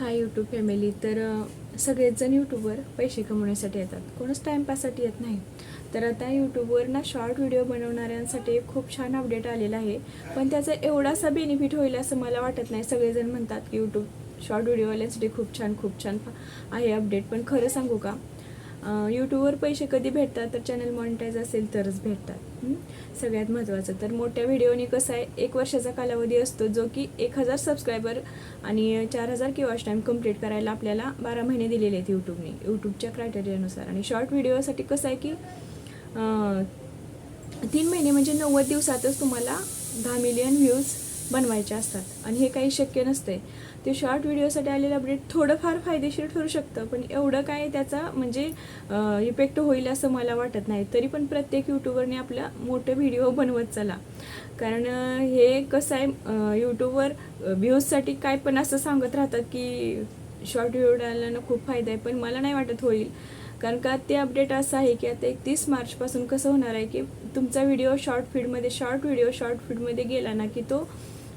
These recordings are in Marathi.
हाय यूट्यूब फॅमिली तर सगळेचजण यूट्यूबवर पैसे कमवण्यासाठी येतात. कोणच टाईमपाससाठी येत नाही. तर आता यूट्यूबवर ना शॉर्ट व्हिडिओ बनवणाऱ्यांसाठी एक खूप छान अपडेट आलेला आहे. पण त्याचा एवढासा बेनिफिट होईल असं मला वाटत नाही. सगळेजण म्हणतात की यूट्यूब शॉर्ट व्हिडिओवाल्यांसाठी खूप छान खूप छान आहे अपडेट पण खरं सांगू का? यूट्यूबवर पैसे कधी भेटतात? तर चॅनल मॉनिटाईज असेल तरच भेटतात. सगळ्यात महत्त्वाचं तर मोठ्या व्हिडिओनी कसं आहे एक वर्षाचा कालावधी असतो जो की एक हजार सबस्क्रायबर आणि चार हजार किंवा टाईम कंप्लीट करायला आपल्याला बारा महिने दिलेले आहेत यूट्यूबने यूट्यूबच्या क्रायटेरियानुसार आणि शॉर्ट व्हिडिओसाठी कसं आहे की तीन महिने म्हणजे नव्वद दिवसातच तुम्हाला दहा मिलियन व्ह्यूज बनवायचे असतात. आणि हे काही शक्य नसते ते शॉर्ट व्हिडिओसाठी आलेलं अपडेट थोडंफार फायदेशीर ठरू शकतं पण एवढं काय त्याचा म्हणजे इफेक्ट होईल असं मला वाटत नाही. तरी पण प्रत्येक यूट्यूबरने आपला मोठे व्हिडिओ बनवत चला. कारण हे कसं आहे यूट्यूबवर व्ह्यूजसाठी काय पण असं सांगत राहतात की शॉर्ट व्हिडिओला खूप फायदा आहे पण मला नाही वाटत होईल. कारण का ते अपडेट असं आहे की आता एकतीस मार्चपासून कसं होणार आहे की तुमचा व्हिडिओ शॉर्ट फीडमध्ये शॉर्ट व्हिडिओ शॉर्ट फीडमध्ये गेला ना की तो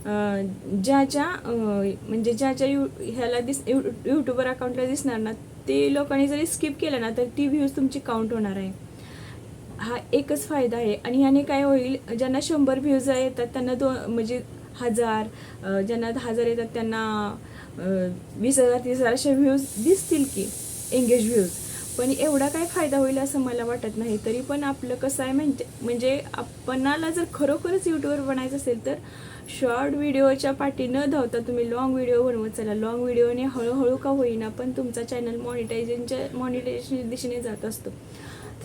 ज्या ज्या म्हणजे ज्या ज्या यू ह्याला दिस यू यूट्यूबर अकाउंटला दिसणार ना ते लोकांनी जरी स्किप केलं ना तर ती व्ह्यूज तुमची काउंट होणार आहे. हा एकच फायदा आहे. आणि ह्याने काय होईल ज्यांना शंभर व्ह्यूज येतात त्यांना दोन म्हणजे हजार ज्यांना दहा हजार येतात त्यांना वीस हजार तीस हजार असे व्ह्यूज दिसतील की एंगेज व्ह्यूज पण एवढा काय फायदा होईल असं मला वाटत नाही. तरी पण आपलं कसं आहे म्हणजे म्हणजे आपणाला जर खरोखरच यूट्यूबवर बनायचं असेल तर शॉर्ट व्हिडिओच्या पाठी न धावता तुम्ही लॉंग व्हिडिओ बनवत चला. लॉंग व्हिडिओने हळूहळू का होईना पण तुमचा चॅनल मॉनिटायझेशनच्या मॉनिटायझेशनच्या दिशेने जात असतो.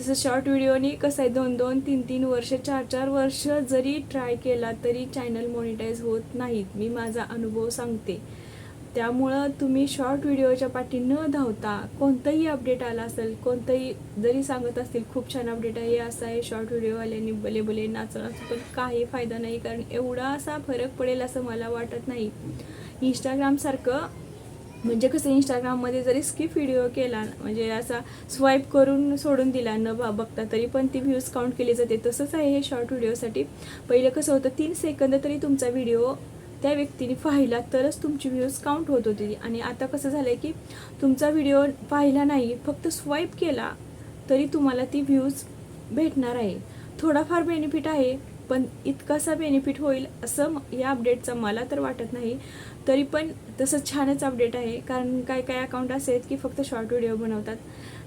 तसं शॉर्ट व्हिडिओनी कसं आहे दोन दोन तीन तीन वर्ष चार चार वर्ष जरी ट्राय केला तरी चॅनल मॉनिटाईज होत नाहीत. मी माझा अनुभव सांगते. त्यामुळं तुम्ही शॉर्ट व्हिडिओच्या पाठी न धावता कोणतंही अपडेट आला असेल कोणतंही जरी सांगत असतील खूप छान अपडेट आहे हे असं आहे शॉर्ट व्हिडिओवाल्याने भले भले नाचून नाचून पण काही फायदा नाही कारण एवढा असा फरक पडेल असं मला वाटत नाही. इंस्टाग्रामसारखं म्हणजे कसं इंस्टाग्राममध्ये जरी स्किप व्हिडिओ केला म्हणजे असा स्वाईप करून सोडून दिला न बा बघता तरी पण ती व्ह्यूज काउंट केली जाते तसंच आहे हे शॉर्ट व्हिडिओसाठी पहिलं कसं होतं तीन सेकंद तरी तुमचा व्हिडिओ त्या व्यक्तीने पाहिला तरच तुमची व्ह्यूज काउंट होत होती. आणि आता कसं झालं आहे की तुमचा व्हिडिओ पाहिला नाही फक्त स्वाईप केला तरी तुम्हाला ती व्ह्यूज भेटणार आहे. थोडाफार बेनिफिट आहे पण इतकासा बेनिफिट होईल असं या अपडेटचा मला तर वाटत नाही. तरी पण तसं छानच अपडेट आहे कारण काय काय अकाउंट असे आहेत की फक्त शॉर्ट व्हिडिओ बनवतात.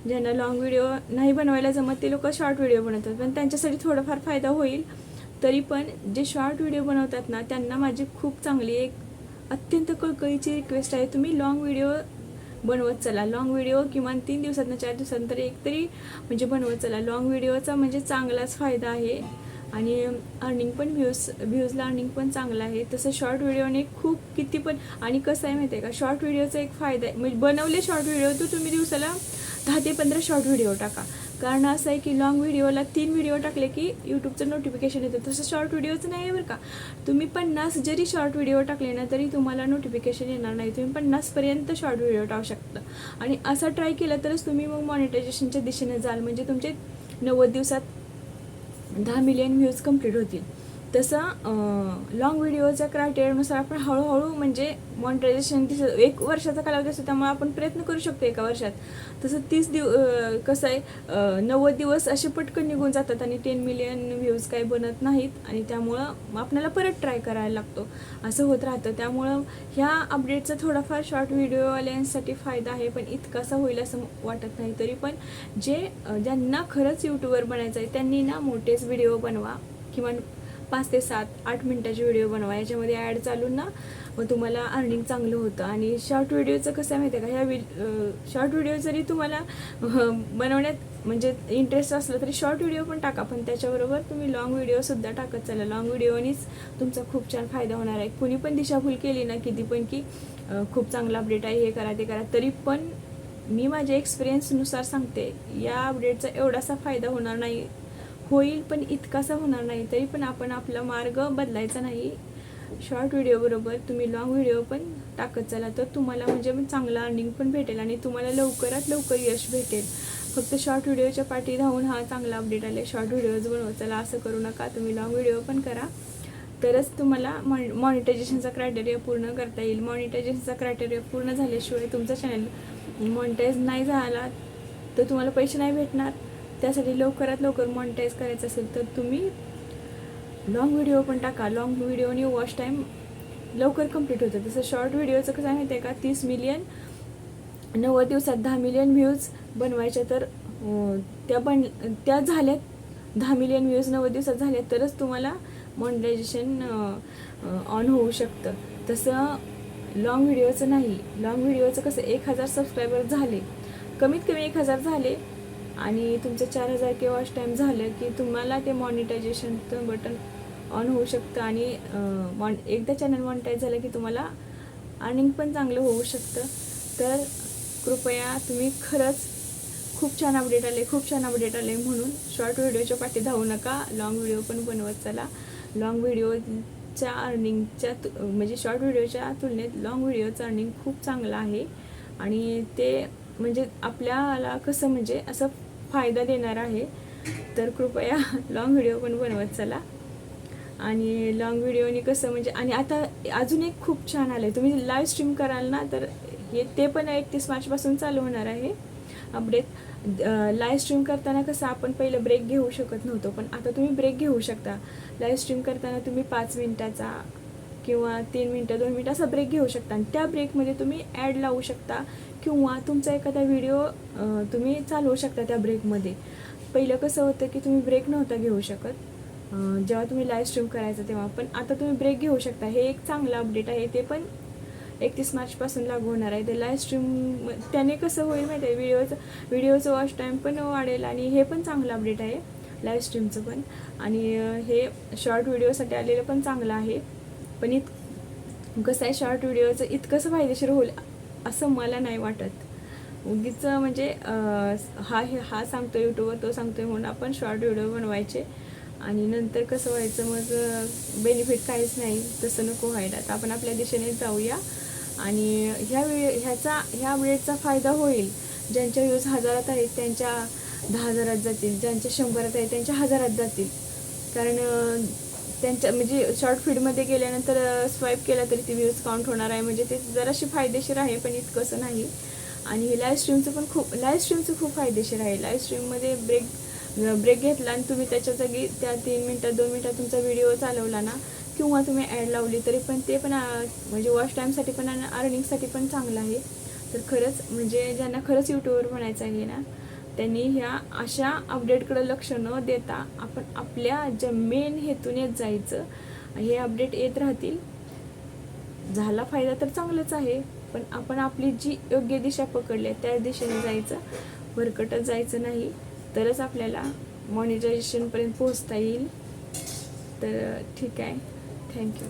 ज्यांना लॉंग व्हिडिओ नाही बनवायला जमत ते लोक शॉर्ट व्हिडिओ बनवतात. पण त्यांच्यासाठी थोडाफार फायदा होईल. तरी पण जे शॉर्ट व्हिडिओ बनवतात ना त्यांना माझी खूप चांगली एक अत्यंत कळकळीची रिक्वेस्ट आहे. तुम्ही लॉंग व्हिडिओ बनवत चला. लॉंग व्हिडिओ किमान तीन दिवसातनं चार दिवसानंतर एक तरी म्हणजे बनवत चला. लॉंग व्हिडिओचा म्हणजे चांगलाच फायदा आहे. आणि अर्निंग पण व्ह्यूज व्ह्यूजला अर्निंग पण चांगलं आहे. तसं शॉर्ट व्हिडिओने खूप किती पण आणि कसं आहे माहिती आहे का? शॉर्ट व्हिडिओचा एक फायदा आहे. म्हणजे बनवले शॉर्ट व्हिडिओ तर तुम्ही दिवसाला दहा ते पंधरा शॉर्ट व्हिडिओ टाका. कारण असं आहे की लॉंग व्हिडिओला तीन व्हिडिओ टाकले की यूट्यूबचं नोटिफिकेशन येतं. तसं शॉर्ट व्हिडिओचं नाही आहे बरं का. तुम्ही पन्नास जरी शॉर्ट व्हिडिओ टाकले ना तरी तुम्हाला नोटिफिकेशन येणार नाही. तुम्ही पन्नासपर्यंत शॉर्ट व्हिडिओ टाकू शकता. आणि असा ट्राय केला तरच तुम्ही मग मॉनिटायझेशनच्या दिशेने जाल. म्हणजे तुमचे नव्वद दिवसात दहा मिलियन व्ह्यूज कंप्लीट होतील. तसं लॉंग व्हिडिओच्या क्रायटेरियानुसार आपण हळूहळू म्हणजे मॉनिटायझेशन दिसत एक वर्षाचा कालावधी असतो त्यामुळे आपण प्रयत्न करू शकतो एका वर्षात. तसं तीस दिव कसं आहे नव्वद दिवस असे पटकन निघून जातात आणि टेन मिलियन व्ह्यूज काही बनत नाहीत आणि त्यामुळं आपल्याला परत ट्राय करायला लागतो. असं होत राहतं. त्यामुळं ह्या अपडेटचा थोडाफार शॉर्ट व्हिडिओवाल्यांसाठी फायदा आहे पण इतकासा होईल असं वाटत नाही. तरी पण जे ज्यांना खरंच यूट्यूबर बनायचं आहे त्यांनी ना मोठेच व्हिडिओ बनवा. किंवा पाच ते सात आठ मिनटाचे व्हिडिओ बनवा. याच्यामध्ये ॲड चालून ना मग तुम्हाला अर्निंग चांगलं होतं. आणि शॉर्ट व्हिडिओचं कसं आहे माहिती आहे का? ह्या व्हि शॉर्ट व्हिडिओ जरी तुम्हाला बनवण्यात म्हणजे इंटरेस्ट असलं तरी शॉर्ट व्हिडिओ पण टाका. पण त्याच्याबरोबर तुम्ही लॉंग व्हिडिओसुद्धा टाकत चला. लॉंग व्हिडिओनीच तुमचा खूप छान फायदा होणार आहे. कुणी पण दिशाभूल केली ना किती पण की खूप चांगला अपडेट आहे हे करा ते करा. तरी पण मी माझ्या एक्सपिरियन्सनुसार सांगते या अपडेटचा एवढासा फायदा होणार नाही. होईल पण इतकासा होणार नाही तरी पण आपण आपला मार्ग बदलायचा नाही. शॉर्ट व्हिडिओबरोबर तुम्ही लॉंग व्हिडिओ पण टाकत चला. तर तुम्हाला म्हणजे मग अर्निंग पण भेटेल आणि तुम्हाला लवकरात लवकर यश भेटेल. फक्त शॉर्ट व्हिडिओच्या पाठी धावून हा चांगला अपडेट आले शॉर्ट व्हिडिओज बनवत चला असं करू नका. तुम्ही लॉंग व्हिडिओ पण करा. तरच तुम्हाला मॉ मॉनिटायझेशनचा क्रायटेरिया पूर्ण करता येईल. मॉनिटायझेशनचा क्रायटेरिया पूर्ण झाल्याशिवाय तुमचा चॅनल मॉनिटाईज नाही झाला तर तुम्हाला पैसे नाही भेटणार. त्यासाठी लवकरात लवकर मॉनिटाईज करायचं असेल तर तुम्ही लॉंग व्हिडिओ पण टाका. लॉंग व्हिडिओने वॉच टाईम लवकर कंप्लीट होतं. तसं शॉर्ट व्हिडिओचं कसं आहे माहिती आहे का? तीस मिलियन नव्वद दिवसात दहा मिलियन व्ह्यूज बनवायच्या तर त्या बन त्या झाल्यात. दहा मिलियन व्ह्यूज नव्वद दिवसात झाल्या तरच तुम्हाला मॉनिटायझेशन ऑन होऊ शकतं. तसं लॉंग व्हिडिओचं नाही. लॉंग व्हिडिओचं कसं एक हजार सबस्क्रायबर झाले. कमीत कमी एक हजार झाले. आणि तुमचं चार हजार किंवा वॉच टाईम झालं की तुम्हाला ते मॉनिटायझेशनचं बटन ऑन होऊ शकतं आणि मॉन एकदा चॅनल मॉनिटाईज झालं की तुम्हाला अर्निंग पण चांगलं होऊ शकतं. तर कृपया तुम्ही खरंच खूप छान अपडेट आले खूप छान अपडेट आले म्हणून शॉर्ट व्हिडिओच्या पाठी धावू नका लॉंग व्हिडिओ पण बनवत चला. लॉंग व्हिडिओच्या अर्निंगच्या तु म्हणजे शॉर्ट व्हिडिओच्या तुलनेत लॉंग व्हिडिओचं अर्निंग खूप चांगलं आहे. आणि ते म्हणजे आपल्याला कसं म्हणजे असं फायदा देणार आहे. तर कृपया लॉंग व्हिडिओ पण बनवत चला. आणि लॉंग व्हिडिओनी कसं म्हणजे आणि आता अजून एक खूप छान आलं आहे तुम्ही लाईव्ह स्ट्रीम कराल ना तर हे ते पण एकतीस मार्चपासून चालू होणार आहे. अपडेट लाईव्ह स्ट्रीम करताना कसं आपण पहिलं ब्रेक घेऊ शकत नव्हतो पण आता तुम्ही ब्रेक घेऊ शकता. लाईव्ह स्ट्रीम करताना तुम्ही पाच मिनिटाचा किंवा तीन मिनटं दोन मिनटं असा ब्रेक घेऊ शकता. आणि त्या ब्रेकमध्ये तुम्ही ॲड लावू शकता. किंवा तुमचा एखादा व्हिडिओ तुम्ही चालवू शकता त्या ब्रेकमध्ये पहिलं कसं होतं की तुम्ही ब्रेक नव्हता घेऊ शकत. जेव्हा तुम्ही लाईव्ह स्ट्रीम करायचा तेव्हा. पण आता तुम्ही ब्रेक घेऊ शकता. हे एक चांगलं अपडेट आहे. ते पण एकतीस मार्चपासून लागू होणार आहे. ते लाईव्ह स्ट्रीम त्याने कसं होईल माहिती आहे? व्हिडिओचं व्हिडिओचं वॉच टाईम पण वाढेल आणि हे पण चांगलं अपडेट आहे. लाईव्ह स्ट्रीमचं पण. आणि हे शॉर्ट व्हिडिओसाठी आलेलं पण चांगलं आहे. पण इत कसं आहे? शॉर्ट व्हिडिओचं इतकंसं फायदेशीर होईल. असं मला नाही वाटत. उगीच म्हणजे हा हे हा सांगतो यूट्यूबवर तो सांगतोय म्हणून आपण शॉर्ट व्हिडिओ बनवायचे. आणि नंतर कसं व्हायचं मग बेनिफिट काहीच नाही. तसं नको व्हायला. तर आपण आपल्या दिशेने जाऊया. आणि ह्या वेळ ह्याचा ह्या वेळेचा फायदा होईल. ज्यांच्या व्ह्यूज हजारात आहेत त्यांच्या दहा हजारात जातील. ज्यांच्या शंभरात आहेत त्यांच्या हजारात जातील. कारण त्यांच्या म्हणजे शॉर्ट फीडमध्ये गेल्यानंतर स्वाईप केला तरी ती व्ह्यूज काउंट होणार आहे. म्हणजे ते जराशी फायदेशीर आहे पण इतकंसं नाही. आणि हे लाईव्ह स्ट्रीमचं पण खूप लाईव्ह स्ट्रीमचं खूप फायदेशीर आहे. लाईव्ह स्ट्रीममध्ये ब्रेक ब्रेक घेतला आणि तुम्ही त्याच्या जागी त्या तीन मिनटात दोन मिनटात तुमचा व्हिडिओ चालवला ना किंवा तुम्ही ॲड लावली तरी पण ते पण म्हणजे वॉच टाईमसाठी पण आणि अर्निंगसाठी पण चांगलं आहे. तर खरंच म्हणजे ज्यांना खरंच यूट्यूबवर म्हणायचं आहे ना त्यांनी ह्या अशा अपडेटकडे लक्ष न देता आपण आपल्या ज्या मेन हेतूनेच जायचं हे अपडेट येत राहतील. झाला फायदा तर चांगलंच आहे पण आपण आपली जी योग्य दिशा पकडली आहे त्या दिशेने जायचं. भरकटत जायचं नाही तरच आपल्याला मॉनिटायझेशनपर्यंत पोहोचता येईल. तर ठीक आहे. थँक्यू